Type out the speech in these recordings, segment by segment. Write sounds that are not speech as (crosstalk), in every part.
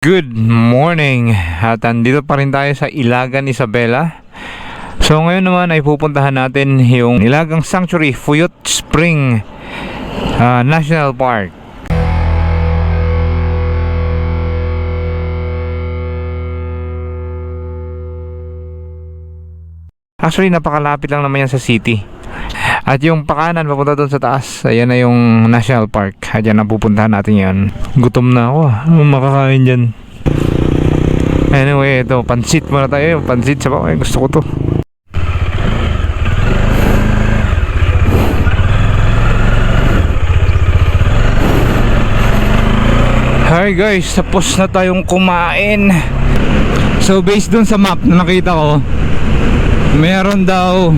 Good morning! At andito pa rin tayo sa Ilagan, Isabela. So ngayon naman ay pupuntahan natin yung Ilagang Sanctuary Fuyot Spring ah, National Park. Actually, napakalapit lang naman yan sa city. At yung pakanan papunta doon sa taas, ayan na yung National Park. At yan ang pupuntahan natin yan. Gutom na ako. Anong makakain dyan? Anyway, ito, pansit muna tayo. Pansit sa bawang. Gusto ko to. Hi guys, tapos na tayong kumain. So based dun sa map na nakita ko, meron daw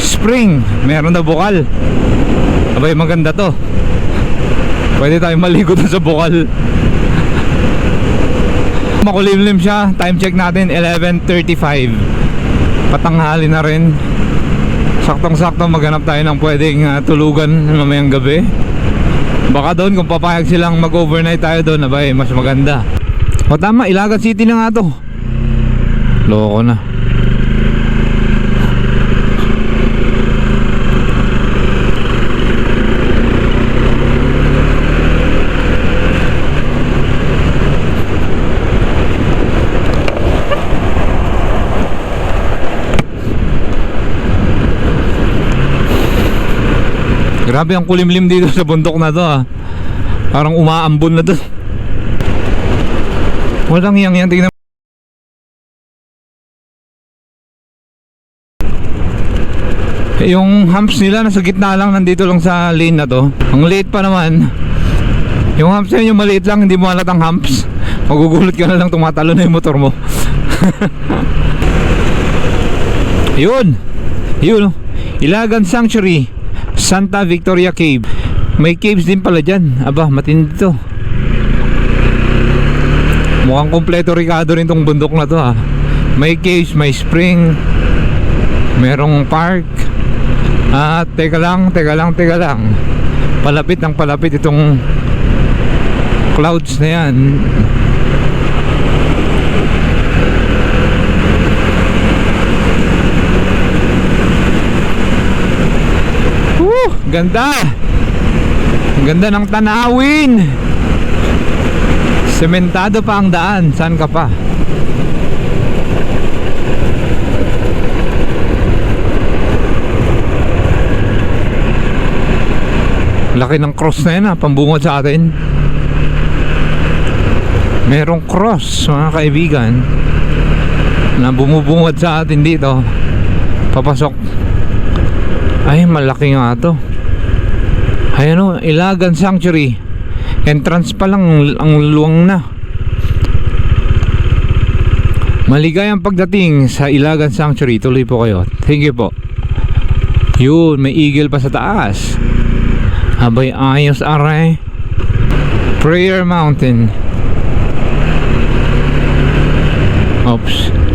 spring, meron daw bukal. Abay maganda to. Pwede tayong maligo dun sa bukal. (laughs) Makulimlim siya. Time check natin 11:35. Patanghali na rin. Saktong-sakto maghanap tayo ng pwedeng ah, tulugan mamayang gabi. Baka doon kung papayag silang mag-overnight tayo doon, abay mas maganda. O tama, Ilagan City na nga to. Loko na. Grabe ang kulimlim dito (laughs) sa bundok na to ah. Parang umaambon na to. Walang yang yan. Tingnan Eh, Yung humps nila nasa gitna lang nandito lang sa lane na to. Ang liit pa naman. Yung humps yun, yung maliit lang, hindi mo halatang humps. Magugulot ka na lang tumatalo na yung motor mo. (laughs) Yun. Yun. oh. Ilagan Sanctuary. Santa Victoria Cave. May caves din pala dyan. Aba, matindi to. Mukhang kompleto Ricardo rin tong bundok na to ha. May caves, may spring. Merong park. Ah, teka lang, teka lang, teka lang. Palapit ng palapit itong clouds na yan. Ganda! Ganda ng tanawin! Sementado pa ang daan. Saan ka pa? Laki ng cross na yun ha, pambungod sa atin. Merong cross mga kaibigan na bumubungad sa atin dito. Papasok. Ay, malaki nga to. Ayan o, Ilagan Sanctuary. Entrance pa lang ang luwang na. Maligayang pagdating sa Ilagan Sanctuary. Tuloy po kayo. Thank you po. Yun, may eagle pa sa taas. Abay, ayos aray. Prayer Mountain. Oops.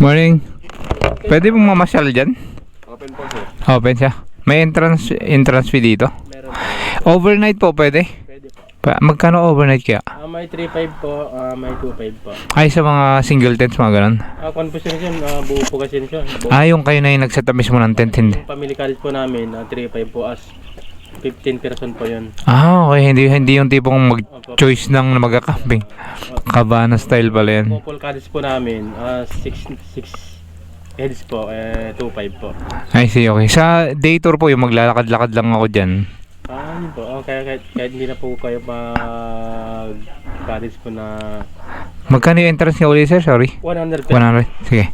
Morning. Pwede pong mamasyal dyan? Open po sir. Open siya. May entrance entrance fee dito. Meron. Overnight po pwede. Pwede po. Pa, magkano overnight kaya? Ah, may 3.5 po, ah, may 2.5 po. Ay sa mga single tents mga ganun. Ah, confusion yun, ah, buo po kasi siya. Buo. Ah, yung kayo na yung nagset up mismo ng tent hindi. Yung family college po namin, ah, 3.5 po as 15 person po yun. Ah, okay. Hindi, hindi yung tipong mag-choice ng magka-camping. Cabana style pala yan. Couple college po namin, ah, 6 6 heads po, eh, 2.5 po. I see, okay. Sa day tour po, yung maglalakad-lakad lang ako dyan. Ah, yun po. Oh, kaya kahit, kahit hindi na po kayo mag college po na Magkano yung entrance niya ulit, sir? Sorry. 100 pesos. 100. Sige.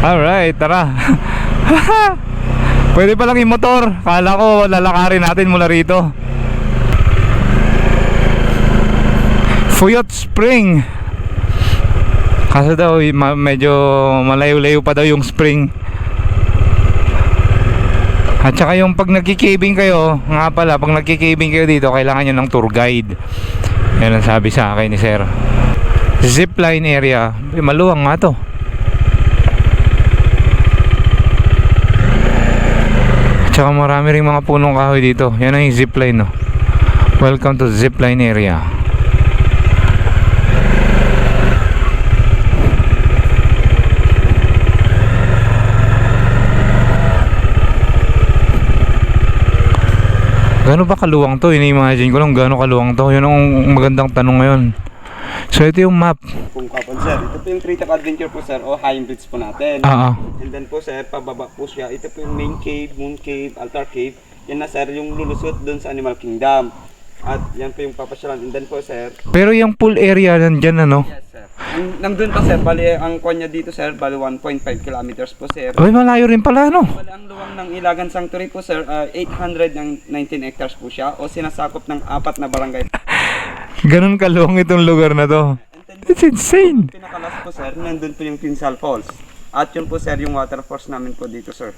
Alright, tara. (laughs) Pwede pa lang yung motor. Kala ko lalakarin natin mula rito. Fuyot Spring. Kaso daw, medyo malayo-layo pa daw yung spring. At saka yung pag nagkikabing kayo, nga pala, pag nagkikabing kayo dito, kailangan nyo ng tour guide. Yan ang sabi sa akin ni Sir. Zipline area, eh, maluwang nga to. Tsaka marami ring mga punong kahoy dito. Yan ang zipline, no? Welcome to zipline area. Gano'n ba kaluwang to? Ini-imagine ko lang gano'n kaluwang to. Yun ang magandang tanong ngayon. So ito yung map. Kung kapon sir, ito po yung Treetop Adventure po sir o High Bridge po natin. Ah. And then po sir, pababa po siya. Ito po yung main cave, moon cave, altar cave. Yan na sir, yung lulusot dun sa Animal Kingdom. At yan po yung papasyalan. And then po sir, Pero yung pool area nandyan ano? yes sir. Ang, nandun pa sir, bali ang kanya dito sir, bali 1.5 kilometers po sir. Ay, malayo rin pala no? Bali ang luwang ng Ilagan Sanctuary po sir, ah, 819 hectares po siya o sinasakop ng apat na barangay. (laughs) Ganun kaluwang itong lugar na to. It's insane. pinakalas po sir, nandun po yung Pinsal Falls. At yun po sir, yung water force namin po dito sir.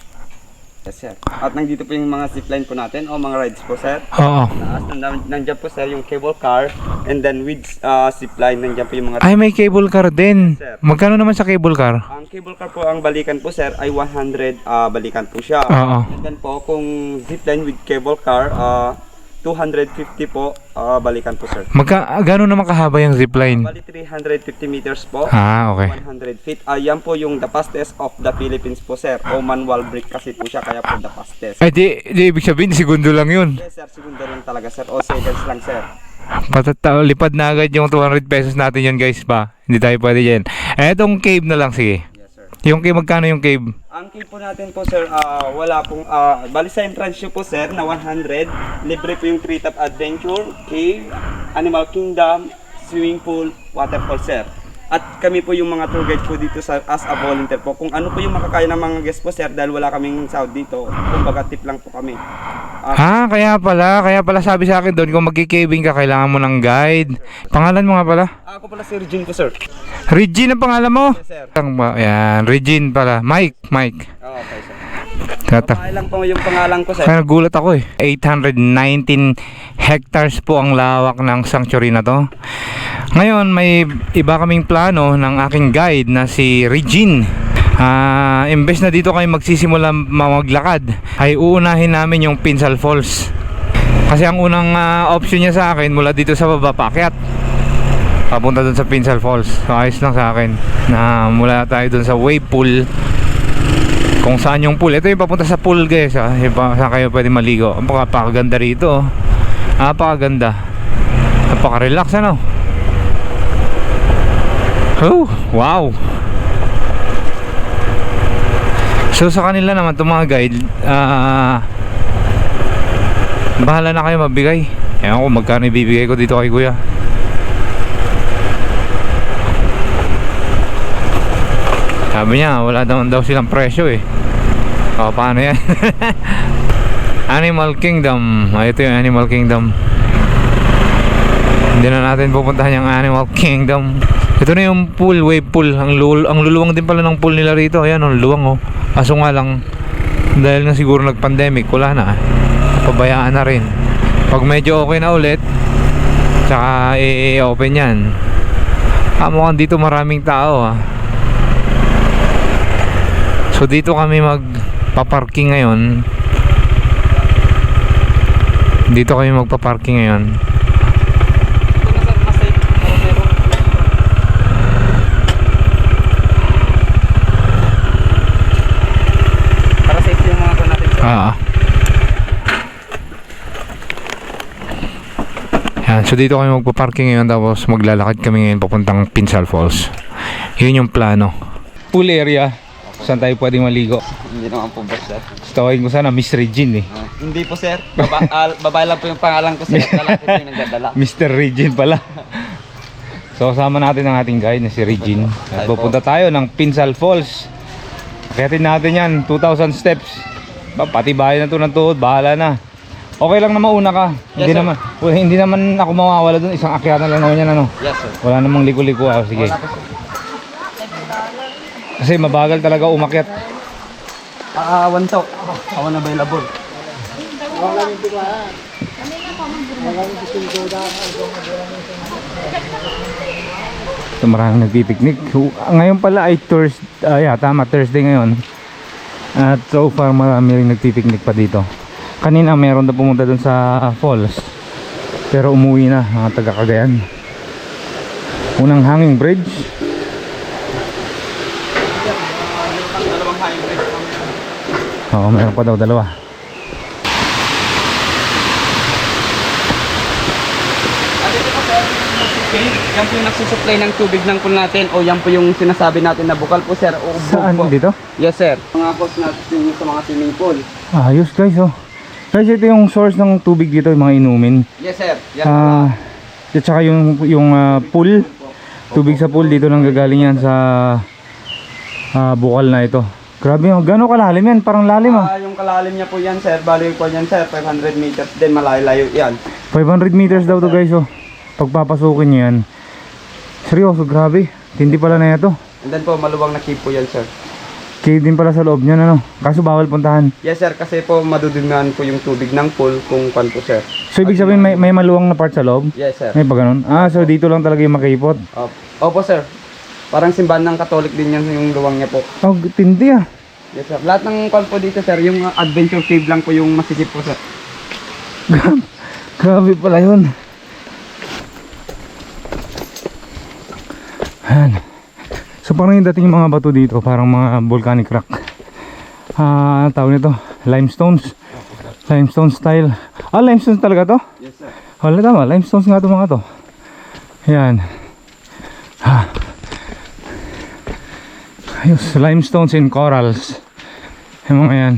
Yes sir. At nandito po yung mga zipline po natin o mga rides po sir. Oo. Taas, nandiyan, nandiyan po sir yung cable car and then with uh, zipline nandiyan po yung mga Ay, may cable car din. Magkano naman sa cable car? ang cable car po ang balikan po sir ay 100 ah, balikan po siya. Oo. And then po kung zipline with cable car ah, 250 po ah, balikan po sir. Magka, ah, gano'n naman kahaba yung zipline? Bali 350 meters po. Ah, okay. 100 feet. Ayan po yung the fastest of the Philippines po sir. O manual brake kasi po siya kaya po the fastest. Ay, di, di ibig sabihin, segundo lang yun. Yes sir, segundo lang talaga sir. O seconds lang sir. Patata, lipad na agad yung 200 pesos natin yan guys ba? Hindi tayo pwede yan. Eh, itong cave na lang, sige. Yung cave, magkano yung cave? Ang key po natin po sir, ah, wala pong, ah, bali sa entrance nyo po sir na 100. Libre po yung Treetop Adventure, Cave, Animal Kingdom, Swimming Pool, Waterfall sir. At kami po yung mga tour guide po dito sa, as a volunteer po. Kung ano po yung makakaya ng mga guests po sir dahil wala kaming sahod dito, kumbaga tip lang po kami. Ah, kaya pala. Kaya pala sabi sa akin doon, kung magkikaving ka, kailangan mo ng guide. Pangalan mo nga pala? ako pala si Regine po sir. Regine ang pangalan mo? Yes sir. Ang ba- Yan, Regine pala. Mike, Mike. Oh, okay sir. Tata. Babae lang po yung pangalan ko sir. Kaya nagulat ako eh. 819 hectares po ang lawak ng sanctuary na to. Ngayon, may iba kaming plano ng aking guide na si Regine. Ah, imbes na dito kayo magsisimula maglakad, ay uunahin namin yung Pinsal Falls. Kasi ang unang ah, option niya sa akin mula dito sa baba paakyat. Papunta dun sa Pinsal Falls. So, ayos lang sa akin na mula tayo dun sa wave pool kung saan yung pool. Ito yung papunta sa pool guys ha. Iba, saan kayo pwede maligo. Ang pakaganda rito. oh. Napakaganda. Napaka-relax ano. Oh, wow. So sa kanila naman itong mga guide, ah bahala na kayo mabigay. Ewan ko magkano ibibigay ko dito kay kuya. Sabi niya, wala naman daw silang presyo eh. O, paano yan? (laughs) Animal Kingdom. Ah, ito yung Animal Kingdom. Hindi na natin pupuntahan yung Animal Kingdom. Ito na yung pool, wave pool. Ang, lul ang luluwang din pala ng pool nila rito. Ayan, ang luwang oh. Kaso nga lang, dahil nga siguro nag-pandemic, wala na. Pabayaan na rin. Pag medyo okay na ulit, tsaka i-open yan. Ah, mukhang dito maraming tao ah. So dito kami magpa-parking ngayon. Dito kami magpa-parking ngayon. Ito na sir, mas safe. Pero meron. Para safe yung mga ko natin sir. Ah. Yan, so dito kami magpa-parking ngayon tapos maglalakad kami ngayon papuntang Pinsal Falls. Yun yung plano. Pool area. Saan tayo pwedeng maligo? Hindi naman po ba sir? Tawagin ko sana Miss Regine eh. Ah, hindi po sir. Baba, (laughs) ah, babae lang po yung pangalan ko sir. Lalaki po yung nagdadala. (laughs) Mr. Regine pala. so kasama natin ang ating guide na si Regine. At pupunta tayo ng Pinsal Falls. Akitin natin yan, 2,000 steps. Ba, pati bahay na to ng tuhod, bahala na. Okay lang na mauna ka. Yes, hindi sir. naman wala, hindi naman ako mawawala doon. Isang akyatan lang naman yan ano. Yes sir. Wala namang liko-liko ah. Sige. Wala po, sir. Kasi mabagal talaga umakyat. Ah, one talk. Awan available. Ito maraming nagpipiknik. Ngayon pala ay Thursday, ah, yeah, tama, Thursday ngayon. At so far marami rin nagpipiknik pa dito. Kanina meron na pumunta dun sa falls. Pero umuwi na mga taga Cagayan. Unang hanging bridge. Oo, meron pa daw dalawa. Cave, yan po yung nagsusupply ng tubig ng pool natin o yan po yung sinasabi natin na bukal po sir o Saan po. dito? Yes sir. Mga hose natin sa mga swimming pool. Ayos guys oh. Guys, ito yung source ng tubig dito, yung mga inumin. Yes sir. Yan. Ah, at saka yung yung ah, pool, tubig sa pool dito nang gagaling yan sa ah, bukal na ito. Grabe, oh, gano'ng kalalim yan? Parang lalim ah. Ah, yung kalalim niya po yan sir, bali po yan sir, 500 meters din malayo-layo yan. 500 meters daw to guys oh. Pagpapasukin niyo yan. Seryoso, grabe. Hindi pala na ito. And then po maluwang na cave po yan sir. Cave din pala sa loob niyan ano. Kaso bawal puntahan. Yes sir, kasi po madudumihan po yung tubig ng pool kung pan po sir. So ibig sabihin may, may maluwang na part sa loob? Yes sir. May pa ganun? Ah, so dito lang talaga yung makipot. Opo, Opo sir. Parang simbahan ng Katolik din yan yung luwang niya po. Oh, tindi ah. Yes sir. Lahat ng kwan po dito sir, yung uh, adventure cave lang po yung masikip po sir. Grabe pala yun. Ayan. So parang yung dating yung mga bato dito, parang mga volcanic rock. Ah, uh, tawag nito, limestones. Limestone style. Ah, limestone talaga to? Yes sir. Wala tama, limestones nga to mga to. Ayan. Ha. Ayos, limestones and corals. Yung mga yan.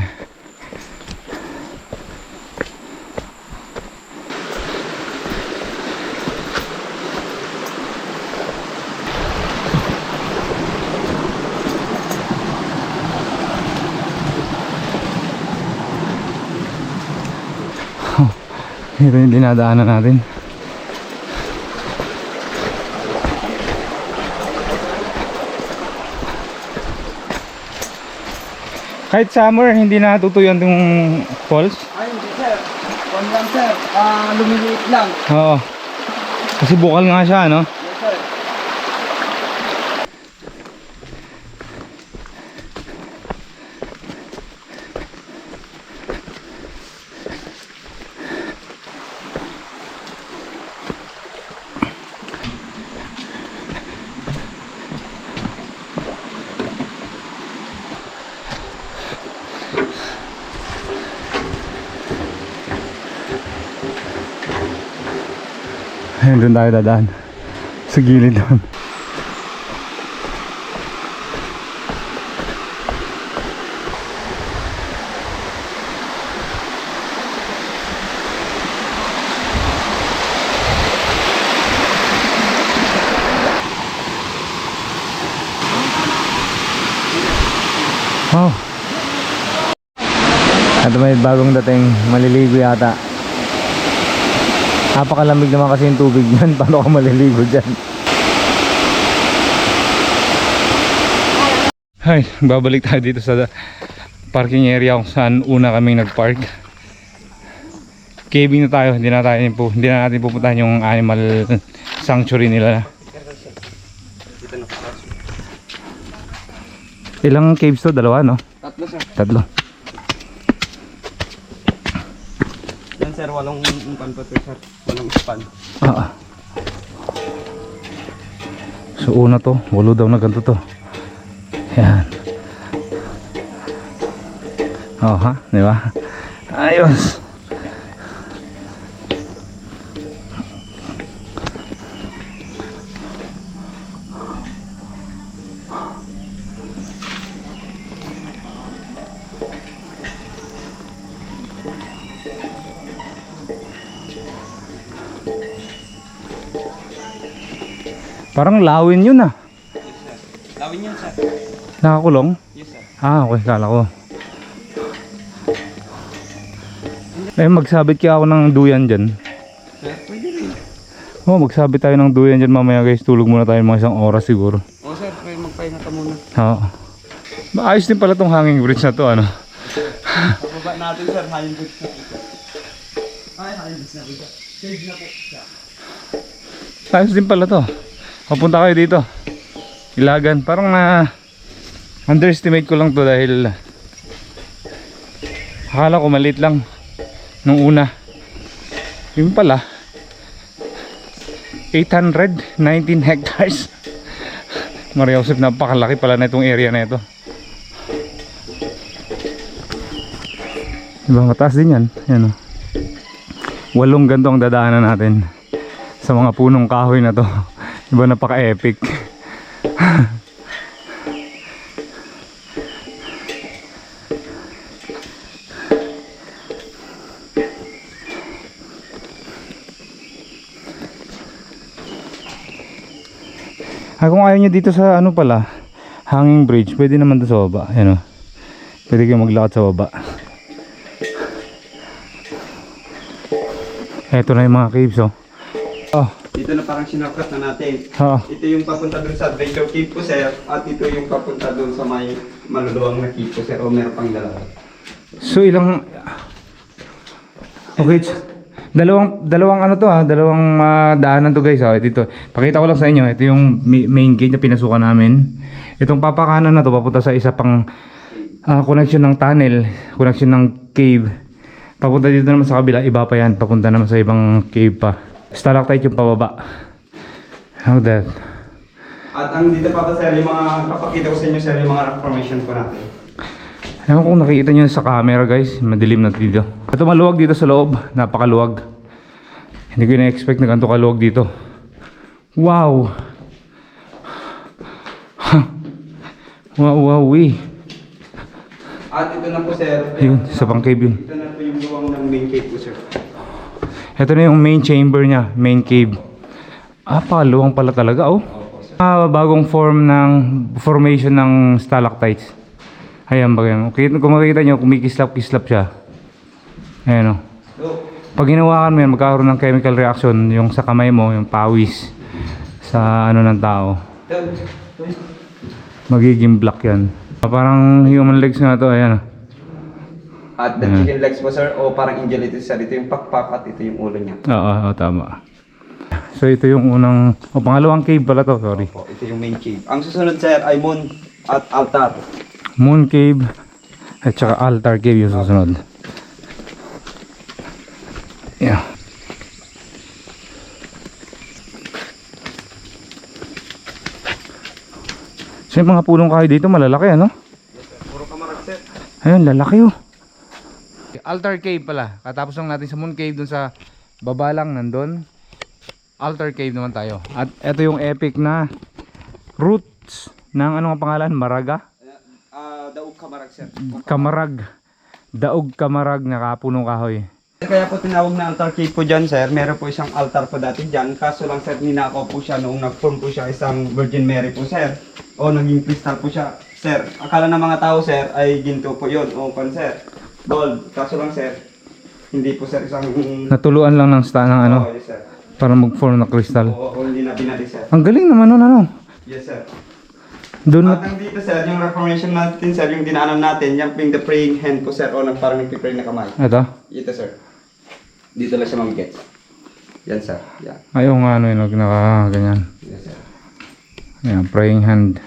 Ito yung dinadaanan natin. Kahit summer, hindi natutuyan yung falls. Ay, hindi sir. Kwan lang sir. Ah, lumiliit lang. Oo. Kasi bukal nga siya, no? Doon tayo dadaan. Sa gilid doon. Oh. Ito may bagong dating maliligo yata. Napakalamig naman kasi yung tubig niyan. (laughs) Paano ka maliligo dyan? Ay, babalik tayo dito sa parking area kung saan una kaming nagpark. Caving na tayo, hindi na tayo po, hindi na natin pupuntahan yung animal sanctuary nila. Ilang caves to? Dalawa, no? Tatlo sir. Tatlo. Sir, walong umpan po to sir. Walong span. Ah. So una to, walo daw na ganito to. Yan. Oh ha, di ba? Ayos. Parang lawin yun ah. Lawin yan sir. Nakakulong? Yes sir. Ah, okay, kala ko. Eh, magsabit kaya ako ng duyan dyan. Sir, pwede rin. Oh, magsabit tayo ng duyan dyan mamaya guys. Tulog muna tayo mga isang oras siguro. O sir, pwede magpahinga ka muna. Oo. Maayos din pala tong hanging bridge na to, ano? Pababa natin sir, high boots na. Ay, high boots na rin. Cave na po. Ayos din pala to. Papunta kayo dito. Ilagan. Parang na underestimate ko lang to dahil Akala ko maliit lang nung una. Yung pala 819 (laughs) hectares. Maria Joseph, napakalaki pala na itong area na ito. Diba, mataas din yan. Yan o. Walong ganito ang dadaanan natin sa mga punong kahoy na to. Diba, napaka-epic. (laughs) Ah, kung ayaw nyo dito sa ano pala, hanging bridge, pwede naman doon sa baba. Ayan o. Pwede kayo maglakad sa baba. Eto na yung mga caves oh. Oh, Dito na parang sinakot na natin. oh. Ito yung papunta dun sa Adventure Cave po sir. At ito yung papunta dun sa may maluluwang na cave po sir. O meron pang dalawa. So ilang Okay. Dalawang dalawang ano to ha, dalawang ah, daanan to guys ha. Dito. Pakita ko lang sa inyo, ito yung ma- main gate na pinasukan namin. Itong papakanan na to papunta sa isa pang ah, connection ng tunnel, connection ng cave. Papunta dito naman sa kabila, iba pa yan. Papunta naman sa ibang cave pa. Stalactite yung pababa. How that? At ang dito pa sir, yung mga kapakita ko sa inyo sir, yung mga rock formation po natin. Ko kung nakikita nyo sa camera guys, madilim na dito. Ito maluwag dito sa loob, napakaluwag. Hindi ko na-expect na ganito kaluwag dito. Wow! (laughs) wow, wow, we. At ito na po sir. Yun, sa pang cave yun. Ito na po yung luwang ng main cave po sir. Ito na yung main chamber niya, main cave. Ah, paluwang pala talaga oh. Ah, bagong form ng formation ng stalactites. Ayan ba yan? Okay, kung makikita nyo, kumikislap-kislap siya. Ayan oh. Pag hinawakan mo yan, magkakaroon ng chemical reaction yung sa kamay mo, yung pawis sa ano ng tao. Magiging black yan. Parang human legs nga to, ayan. At the chicken legs po sir, o parang angel ito sir. Ito yung pakpak at ito yung ulo niya. Oo, oo, tama. So ito yung unang, o pangalawang cave pala to, sorry. Po, ito yung main cave. Ang susunod sir ay moon at altar. Moon cave at saka altar cave yung susunod. Yeah. So yung mga pulong kahoy dito malalaki ano? Puro kamarag sir. Ayun, lalaki oh. Altar Cave pala. Katapos lang natin sa Moon Cave dun sa baba lang nandun. Altar Cave naman tayo. At ito yung epic na roots ng ano ang pangalan? Maraga? Ah, daog kamarag sir. Kamarag. Daog kamarag na kapunong kahoy. Kaya po tinawag na altar cave po dyan, sir. Meron po isang altar po dati dyan. Kaso lang, sir, ninakaw po siya noong nag-form po siya isang Virgin Mary po, sir. O naging crystal po siya. Sir, akala ng mga tao, sir, ay ginto po yun. O pan, sir. Gold. Kaso lang, sir, hindi po, sir, isang... Natuluan lang ng sta ng ano Oo, yes, sir. para mag-form na crystal. Oo, o, hindi na binali, sir. Ang galing naman nun ano. Yes, sir. Doon At na ang dito, sir, yung reformation natin, sir, yung dinaanan natin, yung ping the praying hand po, sir, o nag, parang nagpipray na kamay. ito. Ito, sir. Dito lang siya mamigit. Yan, sir. Yan. Ayaw nga ano yun, nag- naka ganyan. Yes, sir. Ayan, praying hand.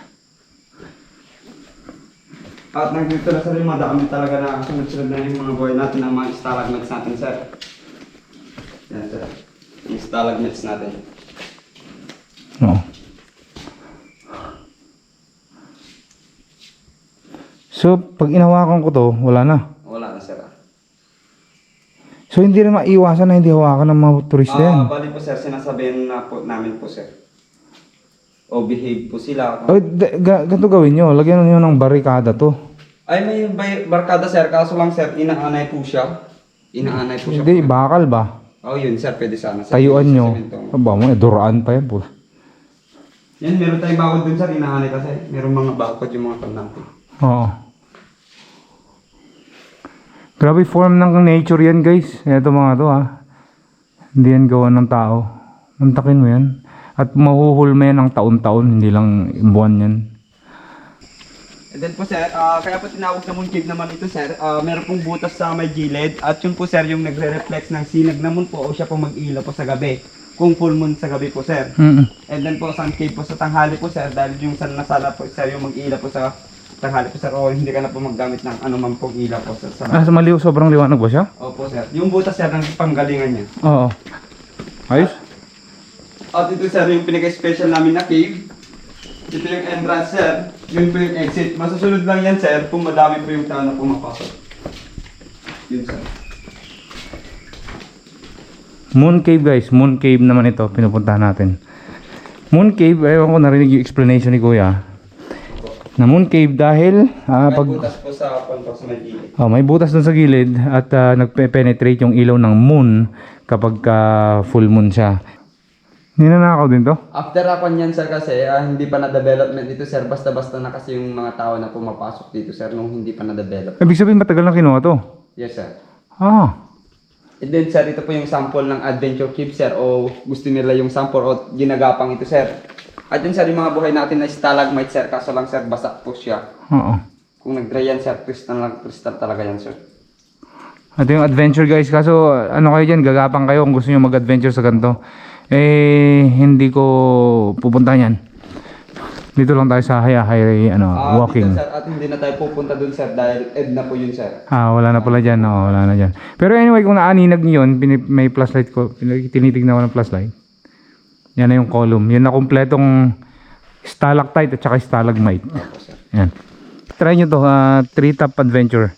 At nandito na sa rin, madami talaga na sunod-sunod na yung mga buhay natin, ang mga stalagmites natin, sir. Yan, sir. Yung stalagmites natin. Oo. So, pag inawakan ko to, wala na. Wala na, sir. So, hindi na maiwasan na hindi hawakan ng mga turista yan. Ah, bali po, sir, sinasabihin na po namin po, sir. O behave po sila. O, d- ga- ganito gawin nyo. Lagyan nyo ng barikada to. Ay, may bay- barkada, sir. Kaso lang, sir, inaanay po siya. Inaanay po siya. Hindi, bakal ba? Oh, yun, sir. Pwede sana. Sir. Tayuan nyo. Aba mo, eh, duraan pa yan po. Yan, meron tayong bakod dun, sir. Inaanay kasi. Meron mga bakod yung mga natin. Oo. Grabe form ng nature yan guys. Ito mga to ha. Hindi yan gawa ng tao. Mantakin mo yan. At mahuhulma yan ng taon-taon. Hindi lang buwan yan. And then po sir, ah, kaya po tinawag na moon cave naman ito sir, Ah, meron pong butas sa may gilid at yun po sir yung nagre-reflex ng sinag na moon po o siya po mag-ilaw po sa gabi. Kung full moon sa gabi po sir. Mm And then po sun cave po sa tanghali po sir dahil yung sun nasala po sir yung mag-ilaw po sa tanghali po sir o hindi ka na po maggamit ng anumang pong ilaw po sir. Sa Ah, sa maliw, sobrang liwanag ba siya? Opo sir. Yung butas sir ng panggalingan niya. Oo. Ayos? At ito sir yung pinaka-special namin na cave. Ito yung entrance sir. Yun po yung exit. Masusunod lang yan sir kung madami po yung tao na pumapasok. Yun sir. Moon Cave guys, Moon Cave naman ito, pinupuntahan natin. Moon Cave, ewan ko narinig yung explanation ni Kuya. Na Moon Cave dahil ah, May pag butas po sa kontok sa may gilid. oh, may butas dun sa gilid at ah, nagpe-penetrate yung ilaw ng moon kapag ah, full moon siya. Ninanakaw din to? After ako niyan sir kasi ah, hindi pa na-development dito sir. Basta-basta na kasi yung mga tao na pumapasok dito sir nung hindi pa na-develop. Ibig sabihin matagal na kinuha to. Yes sir. Ah, And then sir, ito po yung sample ng Adventure Cave sir o gusto nila yung sample o ginagapang ito sir. At yun sir, yung mga buhay natin na stalagmite sir, kaso lang sir, basak po siya. oo. Kung nag-dry yan sir, crystal, lang, crystal talaga yan sir. Ito yung adventure guys. Kaso ano kayo dyan, gagapang kayo kung gusto nyo mag-adventure sa ganito. Eh, hindi ko pupuntahan yan. Dito lang tayo sa Hayahay ano, Ah, walking. dito, sir, at hindi na tayo pupunta dun sir dahil ed na po yun sir. Ah, wala na pala dyan. Oo, wala na dyan. Pero anyway, kung naaninag nyo yun, pinip- may flashlight ko, pin- tinitignan ko ng flashlight. Yan na yung column. Yun na kumpletong stalactite at saka stalagmite. Yan. Try nyo to, ah, tree top adventure.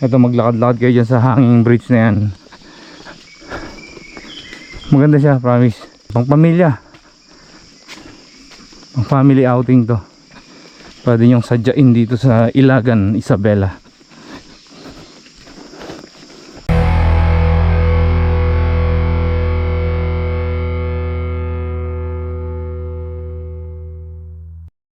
Ito, maglakad-lakad kayo dyan sa hanging bridge na yan. Maganda siya, promise. Pang pamilya. Pang family outing to. Pwede nyong sadyain dito sa Ilagan, Isabela.